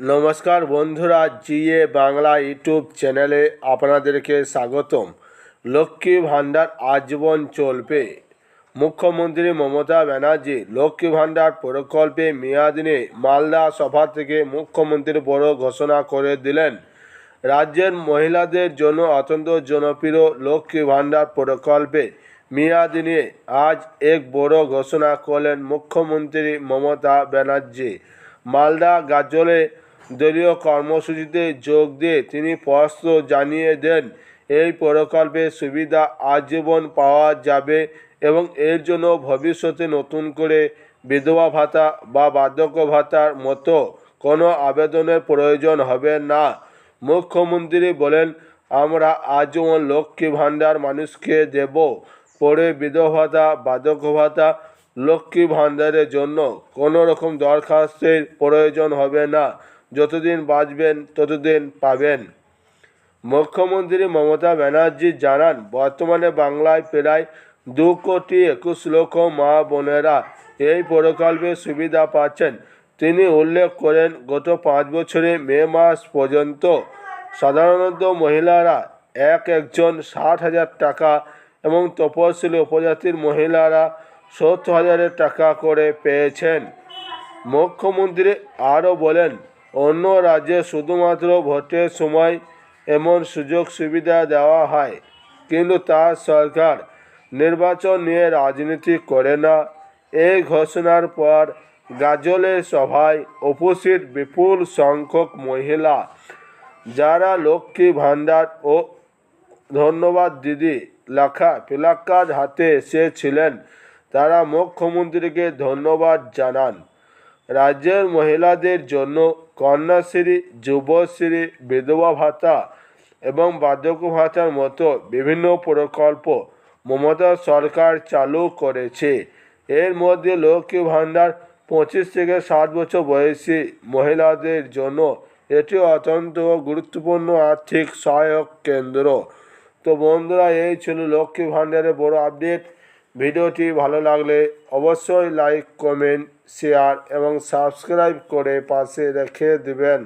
নমস্কার বন্ধুরা, GA Bangla YouTube চ্যানেলে আপনাদেরকে স্বাগতম। লক্ষ্মী ভাণ্ডার আজীবন চলবে। মুখ্যমন্ত্রী মমতা ব্যানার্জি লক্ষ্মী ভাণ্ডার প্রকল্পে মেয়াদ নিয়ে মালদা সভা থেকে মুখ্যমন্ত্রী বড় ঘোষণা করে দিলেন। রাজ্যের মহিলাদের জন্য অত্যন্ত জনপ্রিয় লক্ষ্মী ভাণ্ডার প্রকল্পে মেয়াদ নিয়ে আজ এক বড় ঘোষণা করলেন মুখ্যমন্ত্রী মমতা ব্যানার্জি। মালদা গাজলে দলীয় কর্মসূচিতে যোগ দিয়ে তিনি স্পষ্ট জানিয়ে দেন, এই প্রকল্পের সুবিধা আজীবন পাওয়া যাবে এবং এর জন্য ভবিষ্যতে নতুন করে বিধবা ভাতা বা বার্ধক্য ভাতার মতো কোনো আবেদনের প্রয়োজন হবে না। মুখ্যমন্ত্রী বলেন, আমরা আজীবন লক্ষ্মী ভাণ্ডার মানুষকে দেব। পরে বিধবা ভাতা, বার্ধক্য ভাতা, লক্ষ্মী ভাণ্ডারের জন্য কোনো রকম দরখাস্তের প্রয়োজন হবে না। যতদিন বাঁচবেন, ততদিন পাবেন। মুখ্যমন্ত্রী মমতা ব্যানার্জি জানান, বর্তমানে বাংলায় প্রায় দু কোটি একুশ লক্ষ মা বোনেরা এই প্রকল্পের সুবিধা পাচ্ছেন। তিনি উল্লেখ করেন, গত পাঁচ বছরে মে মাস পর্যন্ত সাধারণত মহিলারা এক একজন ষাট হাজার টাকা এবং তপশিলি উপজাতির মহিলারা সত্তর হাজারের টাকা করে পেয়েছেন। মুখ্যমন্ত্রী আরও বলেন অন্য রাজ্যে শুধুমাত্র ভোটের সময় এমন সুযোগ সুবিধা দেওয়া হয়, কিন্তু তার সরকার নির্বাচন নিয়ে রাজনীতি করে না। এই ঘোষণার পর গাজলের সভায় উপস্থিত বিপুল সংখ্যক মহিলা, যারা লক্ষ্মী ভাণ্ডার ও ধন্যবাদ দিদি লেখা প্লাকার্ড হাতে এসেছিলেন, তারা মুখ্যমন্ত্রীকে ধন্যবাদ জানান। রাজ্যের মহিলাদের জন্য কন্যাশ্রী, যুবশ্রী, বিধবা ভাতা এবং বার্ধক্য ভাতার মতো বিভিন্ন প্রকল্প মমতা সরকার চালু করেছে। এর মধ্যে লক্ষ্মী ভাণ্ডার পঁচিশ থেকে ষাট বছর বয়সী মহিলাদের জন্য এটি অত্যন্ত গুরুত্বপূর্ণ আর্থিক সহায়ক কেন্দ্র। তো বন্ধুরা, এই ছিল লক্ষ্মী ভাণ্ডারের বড় আপডেট ভিডিওটি ভালো লাগলে অবশ্যই লাইক কমেন্ট শেয়ার এবং সাবস্ক্রাইব করে পাশে রেখে দেবেন।